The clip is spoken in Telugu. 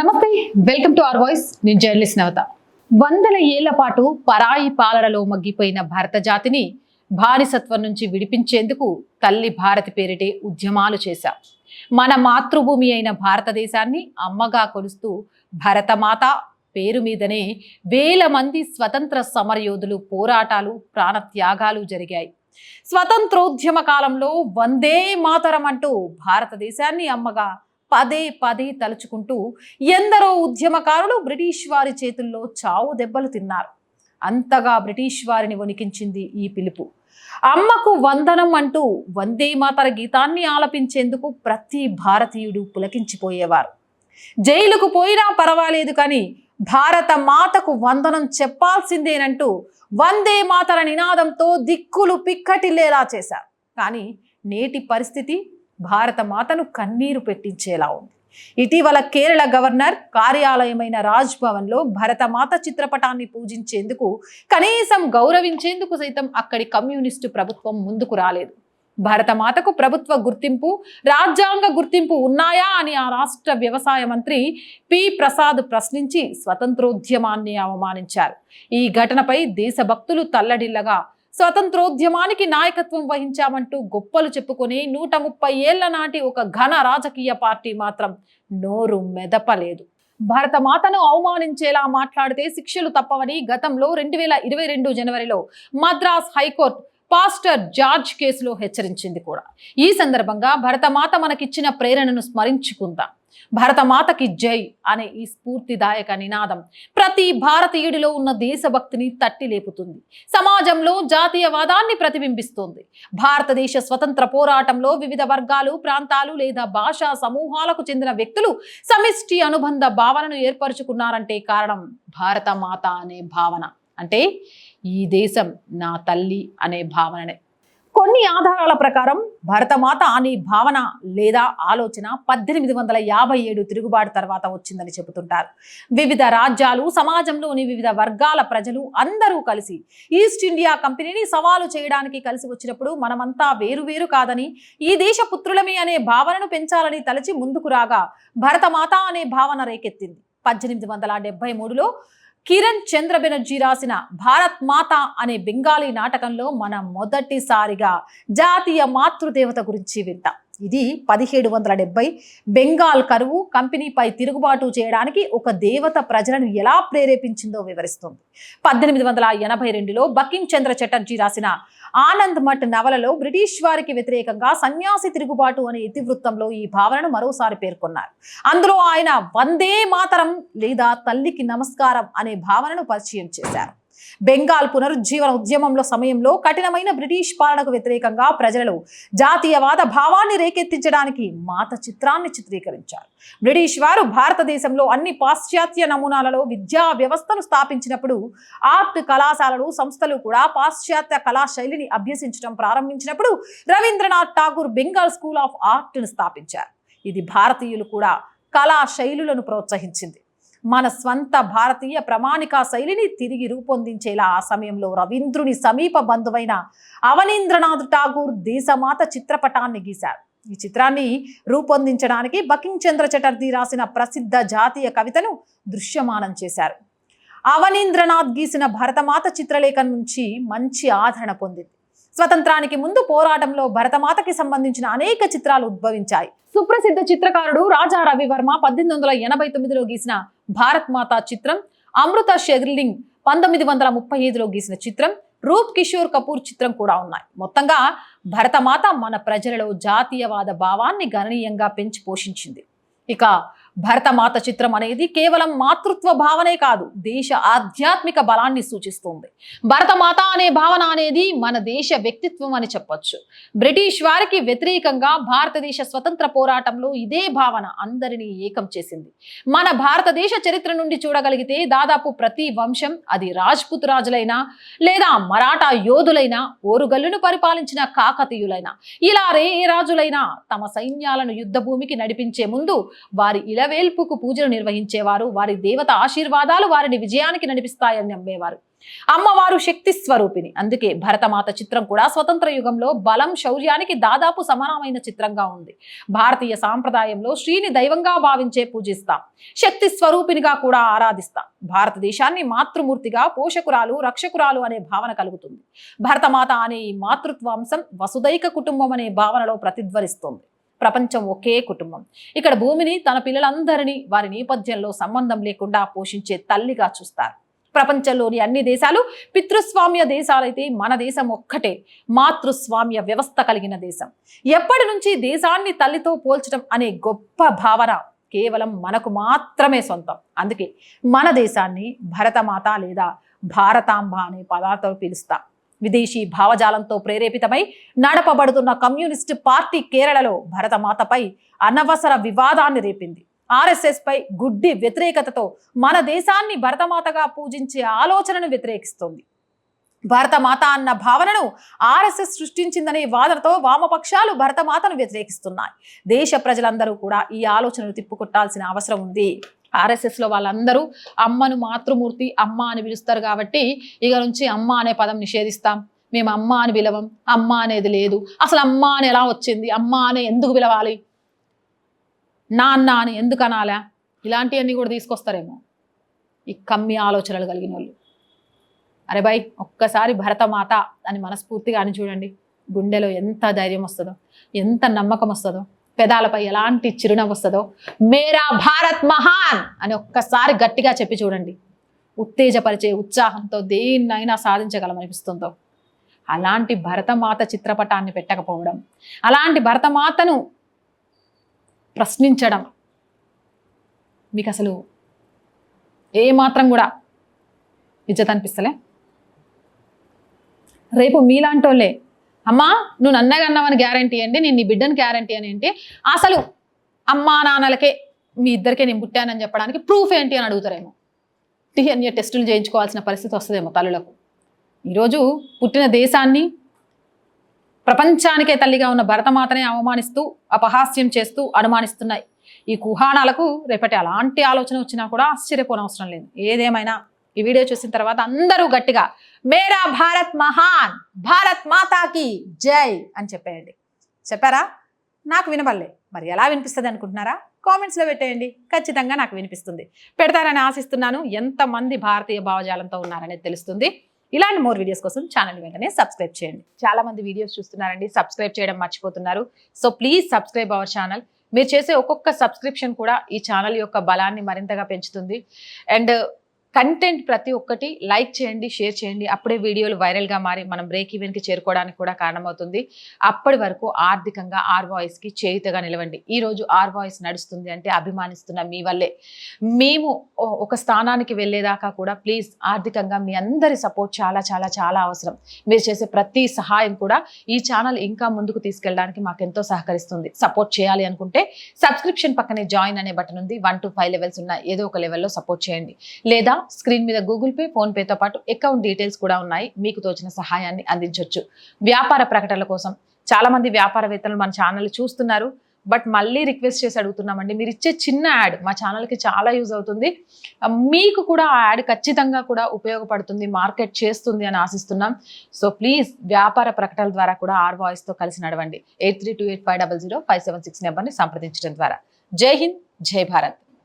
నమస్తే వెల్కమ్ టు ఆర్ వాయిస్. నేను జర్నలిస్ట్ నవత. వందల ఏళ్ళ పాటు పరాయి పాలనలో మగ్గిపోయిన భారత జాతిని బానిసత్వం నుంచి విడిపించేందుకు తల్లి భారతి పేరిటే ఉద్యమాలు చేశాం. మన మాతృభూమి అయిన భారతదేశాన్ని అమ్మగా కొలుస్తూ భరతమాత పేరు మీదనే వేల మంది స్వతంత్ర సమరయోధులు పోరాటాలు ప్రాణత్యాగాలు జరిగాయి. స్వతంత్రోద్యమ కాలంలో వందే మాతరం అంటూ భారతదేశాన్ని అమ్మగా పదే పదే తలుచుకుంటూ ఎందరో ఉద్యమకారులు బ్రిటిష్ వారి చేతుల్లో చావు దెబ్బలు తిన్నారు. అంతగా బ్రిటిష్ వారిని వణికించింది ఈ పిలుపు. అమ్మకు వందనం అంటూ వందే మాతర గీతాన్ని ఆలపించేందుకు ప్రతి భారతీయుడు పులకించిపోయేవారు. జైలుకు పోయినా పర్వాలేదు కానీ భారత మాతకు వందనం చెప్పాల్సిందేనంటూ వందే మాతర నినాదంతో దిక్కులు పిక్కటిల్లేలా చేశారు. కానీ నేటి పరిస్థితి భారత మాతను కన్నీరు పెట్టించేలా ఉంది. ఇటీవల కేరళ గవర్నర్ కార్యాలయమైన రాజ్ భవన్లో భరతమాత చిత్రపటాన్ని పూజించేందుకు కనీసం గౌరవించేందుకు సైతం అక్కడి కమ్యూనిస్టు ప్రభుత్వం ముందుకు రాలేదు. భరతమాతకు ప్రభుత్వ గుర్తింపు రాజ్యాంగ గుర్తింపు ఉన్నాయా అని ఆ రాష్ట్ర వ్యవసాయ మంత్రి పి. ప్రసాద్ ప్రశ్నించి స్వతంత్రోద్యమాన్ని అవమానించారు. ఈ ఘటనపై దేశభక్తులు తల్లడిల్లగా స్వతంత్రోద్యమానికి నాయకత్వం వహించామంటూ గొప్పలు చెప్పుకుని నూట ముప్పై ఏళ్ళ నాటి ఒక ఘన రాజకీయ పార్టీ మాత్రం నోరు మెదపలేదు. భరతమాతను అవమానించేలా మాట్లాడితే శిక్షలు తప్పవని గతంలో రెండు వేల ఇరవై రెండు జనవరిలో మద్రాస్ హైకోర్టు పాస్టర్ జార్జ్ కేసులో హెచ్చరించింది కూడా. ఈ సందర్భంగా భరతమాత మనకిచ్చిన ప్రేరణను స్మరించుకుందాం. భరతమాతకి జై అనే ఈ స్ఫూర్తిదాయక నినాదం ప్రతి భారతీయుడిలో ఉన్న దేశభక్తిని తట్టి లేపుతుంది సమాజంలో జాతీయవాదాన్ని ప్రతిబింబిస్తోంది. భారతదేశ స్వతంత్ర పోరాటంలో వివిధ వర్గాలు ప్రాంతాలు లేదా భాషా సమూహాలకు చెందిన వ్యక్తులు సమిష్టి అనుబంధ భావనను ఏర్పరచుకున్నారంటే కారణం భారతమాత అనే భావన. అంటే ఈ దేశం నా తల్లి అనే భావననే. కొన్ని ఆధారాల ప్రకారం భరతమాత అనే భావన లేదా ఆలోచన పద్దెనిమిది వందల యాభై ఏడు తిరుగుబాటు తర్వాత వచ్చిందని చెబుతుంటారు. వివిధ రాజ్యాలు సమాజంలోని వివిధ వర్గాల ప్రజలు అందరూ కలిసి ఈస్ట్ ఇండియా కంపెనీని సవాలు చేయడానికి కలిసి వచ్చినప్పుడు మనమంతా వేరు వేరు కాదని ఈ దేశ పుత్రులమే అనే భావనను పెంచాలని తలచి ముందుకు రాగా భరతమాత అనే భావన రేకెత్తింది. పద్దెనిమిది వందల డెబ్బై మూడులో కిరణ్ చంద్ర బెనర్జీ రాసిన భారత్ మాత అనే బెంగాలీ నాటకంలో మనం మొదటిసారిగా జాతీయ మాతృదేవత గురించి వింటాం ఇది పదిహేడు వందల డెబ్బై బెంగాల్ కరువు కంపెనీపై తిరుగుబాటు చేయడానికి ఒక దేవత ప్రజలను ఎలా ప్రేరేపించిందో వివరిస్తుంది. పద్దెనిమిది వందల ఎనభై రెండులో బకిం చంద్ర చటర్జీ రాసిన ఆనంద్ మఠ్ నవలలో బ్రిటిష్ వారికి వ్యతిరేకంగా సన్యాసి తిరుగుబాటు అనే ఇతివృత్తంలో ఈ భావనను మరోసారి పేర్కొన్నారు. అందులో ఆయన వందే మాతరం లేదా తల్లికి నమస్కారం అనే భావనను పరిచయం చేశారు. బెంగాల్ పునరుజ్జీవన ఉద్యమంలో సమయంలో కఠినమైన బ్రిటిష్ పాలనకు వ్యతిరేకంగా ప్రజలు జాతీయవాద భావాన్ని రేకెత్తించడానికి మాత చిత్రాన్ని చిత్రీకరించారు. బ్రిటిష్ వారు భారతదేశంలో అన్ని పాశ్చాత్య నమూనాలలో విద్యా వ్యవస్థను స్థాపించినప్పుడు ఆర్ట్ కళాశాలలు సంస్థలు కూడా పాశ్చాత్య కళా శైలిని అభ్యసించడం ప్రారంభించినప్పుడు రవీంద్రనాథ్ ఠాగూర్ బెంగాల్ స్కూల్ ఆఫ్ ఆర్ట్ను స్థాపించారు. ఇది భారతీయులు కూడా కళా శైలులను ప్రోత్సహించింది. మన స్వంత భారతీయ ప్రమాణిక శైలిని తిరిగి రూపొందించేలా ఆ సమయంలో రవీంద్రుని సమీప బంధువైన అవనీంద్రనాథ్ ఠాగూర్ దేశమాత చిత్రపటాన్ని గీశారు. ఈ చిత్రాన్ని రూపొందించడానికి బకింగ్ చంద్ర చటర్జీ రాసిన ప్రసిద్ధ జాతీయ కవితను దృశ్యమానం చేశారు. అవనీంద్రనాథ్ గీసిన భరతమాత చిత్రలేఖ నుంచి మంచి ఆదరణ పొందింది. స్వతంత్రానికి ముందు పోరాటంలో భరతమాతకి సంబంధించిన అనేక చిత్రాలు ఉద్భవించాయి. సుప్రసిద్ధ చిత్రకారుడు రాజా రవివర్మ పద్దెనిమిది వందల ఎనభై తొమ్మిదిలో గీసిన భారత్ మాత చిత్రం అమృత షెర్లింగ్ పంతొమ్మిది వందల ముప్పై ఐదులో గీసిన చిత్రం రూప్ కిషోర్ కపూర్ చిత్రం కూడా ఉన్నాయి. మొత్తంగా భరతమాత మన ప్రజలలో జాతీయవాద భావాన్ని గణనీయంగా పెంచి పోషించింది. ఇక భరతమాత చిత్రం అనేది కేవలం మాతృత్వ భావనే కాదు దేశ ఆధ్యాత్మిక బలాన్ని సూచిస్తుంది. భరతమాత అనే భావన అనేది మన దేశ వ్యక్తిత్వం అని చెప్పొచ్చు. బ్రిటిష్ వారికి వ్యతిరేకంగా భారతదేశ స్వతంత్ర పోరాటంలో ఇదే భావన అందరినీ ఏకం చేసింది. మన భారతదేశ చరిత్ర నుండి చూడగలిగితే దాదాపు ప్రతి వంశం అది రాజ్పుత్ రాజులైనా లేదా మరాఠా యోధులైనా ఓరుగల్లును పరిపాలించిన కాకతీయులైనా ఇలా రే ఏ రాజులైనా తమ సైన్యాలను యుద్ధ భూమికి నడిపించే ముందు వారి ఇలవేల్పుకు పూజలు నిర్వహించేవారు. వారి దేవత ఆశీర్వాదాలు వారిని విజయానికి నడిపిస్తాయని నమ్మేవారు. అమ్మవారు శక్తి స్వరూపిణి. అందుకే భరతమాత చిత్రం కూడా స్వతంత్ర యుగంలో బలం శౌర్యానికి దాదాపు సమానమైన చిత్రంగా ఉంది. భారతీయ సాంప్రదాయంలో శ్రీని దైవంగా భావించే పూజిస్తాం. శక్తి స్వరూపినిగా కూడా ఆరాధిస్తాం. భారతదేశాన్ని మాతృమూర్తిగా పోషకురాలు రక్షకురాలు అనే భావన కలుగుతుంది. భరతమాత అనే ఈ మాతృత్వాంశం వసుదైక కుటుంబం అనే భావనలో ప్రతిధ్వరిస్తోంది. ప్రపంచం ఒకే కుటుంబం. ఇక్కడ భూమిని తన పిల్లలందరినీ వారి నేపథ్యంలో సంబంధం లేకుండా పోషించే తల్లిగా చూస్తారు. ప్రపంచంలోని అన్ని దేశాలు పితృస్వామ్య దేశాలైతే మన దేశం ఒక్కటే మాతృస్వామ్య వ్యవస్థ కలిగిన దేశం. ఎప్పటి నుంచి దేశాన్ని తల్లితో పోల్చడం అనే గొప్ప భావన కేవలం మనకు మాత్రమే సొంతం. అందుకే మన దేశాన్ని భరతమాత లేదా భారతాంబ అనే పదార్థం పిలుస్తాం. విదేశీ భావజాలంతో ప్రేరేపితమై నడపబడుతున్న కమ్యూనిస్టు పార్టీ కేరళలో భరతమాతపై అనవసర వివాదాన్ని రేపింది. ఆర్ఎస్ఎస్ పై గుడ్డి వ్యతిరేకతతో మన దేశాన్ని భరతమాతగా పూజించే ఆలోచనను వ్యతిరేకిస్తోంది. భరతమాత అన్న భావనను ఆర్ఎస్ఎస్ సృష్టించిందనే వాదనతో వామపక్షాలు భరతమాతను వ్యతిరేకిస్తున్నాయి. దేశ ప్రజలందరూ కూడా ఈ ఆలోచనను తిప్పుకొట్టాల్సిన అవసరం ఉంది. ఆర్ఎస్ఎస్లో వాళ్ళందరూ అమ్మను మాతృమూర్తి అమ్మ అని పిలుస్తారు కాబట్టి ఇక నుంచి అమ్మ అనే పదం నిషేధిస్తాం. మేము అమ్మ అని పిలవం. అమ్మ అనేది లేదు. అసలు అమ్మ అని ఎలా వచ్చింది? అమ్మ అని ఎందుకు పిలవాలి? నాన్న అని ఎందుకు అనాలా? ఇలాంటివన్నీ కూడా తీసుకొస్తారేమో ఈ కమ్మి ఆలోచనలు కలిగిన వాళ్ళు. అరే బాయ్ ఒక్కసారి భరతమాత అని మనస్ఫూర్తిగా అని చూడండి. గుండెలో ఎంత ధైర్యం వస్తుందో ఎంత నమ్మకం వస్తుందో. పెదాలపై ఎలాంటి చిరునవ్వు వస్తుందో. మేరా భారత్ మహాన్ అని ఒక్కసారి గట్టిగా చెప్పి చూడండి. ఉత్తేజపరిచే ఉత్సాహంతో దేన్నైనా సాధించగలమనిపిస్తుందో. అలాంటి భరతమాత చిత్రపటాన్ని పెట్టకపోవడం అలాంటి భరతమాతను ప్రశ్నించడం మీకు అసలు ఏమాత్రం కూడా ఇజ్జత్ అనిపిస్తలే? రేపు మీలాంటోళ్ళే అమ్మా నువ్వు నన్నగన్నావని గ్యారంటీ అండి నేను నీ బిడ్డను గ్యారంటీ అని ఏంటి? అసలు అమ్మా నాన్నలకే మీ ఇద్దరికే నేను పుట్టానని చెప్పడానికి ప్రూఫ్ ఏంటి అని అడుగుతారేమో. టీఎన్ఏ టెస్టులు చేయించుకోవాల్సిన పరిస్థితి వస్తుందేమో తల్లులకు. ఈరోజు పుట్టిన దేశాన్ని ప్రపంచానికే తల్లిగా ఉన్న భరతమాతనే అవమానిస్తూ అపహాస్యం చేస్తూ అనుమానిస్తున్నాయి. ఈ కుహానాలకు రేపటి అలాంటి ఆలోచన వచ్చినా కూడా ఆశ్చర్యపోనవసరం లేదు. ఏదేమైనా ఈ వీడియో చూసిన తర్వాత అందరూ గట్టిగా మేరా భారత్ మహాన్ భారత్ మాతాకి జై అని చెప్పేయండి. చెప్పారా? నాకు వినబడలే. మరి ఎలా వినిపిస్తుంది అనుకుంటున్నారా? కామెంట్స్లో పెట్టేయండి. ఖచ్చితంగా నాకు వినిపిస్తుంది. పెడతారని ఆశిస్తున్నాను. ఎంతమంది భారతీయ భావజాలంతో ఉన్నారనేది తెలుస్తుంది. ఇలాంటి మోర్ వీడియోస్ కోసం ఛానల్ వెంటనే సబ్స్క్రైబ్ చేయండి. చాలా మంది వీడియోస్ చూస్తున్నారండి. సబ్స్క్రైబ్ చేయడం మర్చిపోతున్నారు. So please subscribe our channel. మీరు చేసే ఒక్కొక్క సబ్స్క్రిప్షన్ కూడా ఈ ఛానల్ యొక్క బలాన్ని మరింతగా పెంచుతుంది. అండ్ కంటెంట్ ప్రతి ఒక్కటి లైక్ చేయండి షేర్ చేయండి. అప్పుడే వీడియోలు వైరల్గా మారి మనం బ్రేక్ ఈవెన్కి చేరుకోవడానికి కూడా కారణమవుతుంది. అప్పటి వరకు ఆర్థికంగా ఆర్ వాయిస్కి చేయుతగా నిలవండి. ఈరోజు ఆర్ వాయిస్ నడుస్తుంది అంటే అభిమానిస్తున్న మీ వల్లే. మేము ఒక స్థానానికి వెళ్ళేదాకా కూడా ప్లీజ్ ఆర్థికంగా మీ అందరి సపోర్ట్ చాలా చాలా చాలా అవసరం. మీరు చేసే ప్రతి సహాయం కూడా ఈ ఛానల్ ఇంకా ముందుకు తీసుకెళ్ళడానికి మాకు ఎంతో సహకరిస్తుంది. సపోర్ట్ చేయాలి అనుకుంటే సబ్స్క్రిప్షన్ పక్కనే జాయిన్ అనే బటన్ ఉంది. వన్ టు ఫైవ్ లెవెల్స్ ఉన్న ఏదో ఒక లెవెల్లో సపోర్ట్ చేయండి. లేదా స్క్రీన్ మీద గూగుల్ పే ఫోన్ పేతో పాటు అకౌంట్ డీటెయిల్స్ కూడా ఉన్నాయి. మీకు తోచిన సహాయాన్ని అందించవచ్చు వ్యాపార ప్రకటనల కోసం చాలా మంది వ్యాపారవేత్తలు మన ఛానల్ చూస్తున్నారు. బట్ మళ్ళీ రిక్వెస్ట్ చేసి అడుగుతున్నామండి. మీరు ఇచ్చే చిన్న యాడ్ మా ఛానల్కి చాలా యూజ్ అవుతుంది. మీకు కూడా ఆ యాడ్ ఖచ్చితంగా కూడా ఉపయోగపడుతుంది మార్కెట్ చేస్తుంది అని ఆశిస్తున్నాం. సో ప్లీజ్ వ్యాపార ప్రకటనల ద్వారా కూడా ఆర్ వాయిస్తో కలిసి నడవండి. Eight three two eight five double zero five seven six నెంబర్ని సంప్రదించడం ద్వారా. జై హింద్ జై భారత్.